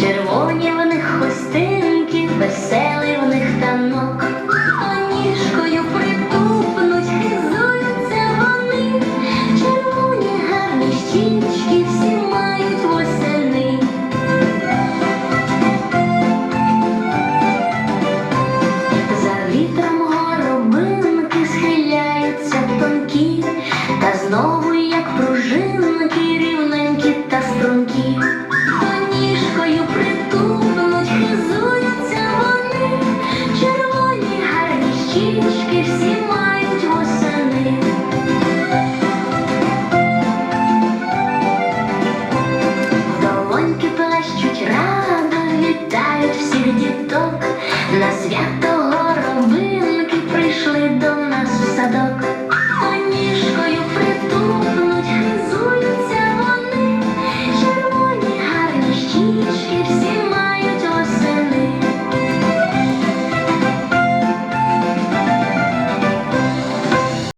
червоні в них хустинки, веселий в них танок, ніжкою притупнуть, хизуються вони, червоні гарні всі мають восени. За вітром горобинки схиляються тонкі та знову. Кішки всі мають восени. Долоньки плащуть радо, вітають всіх діток на свято.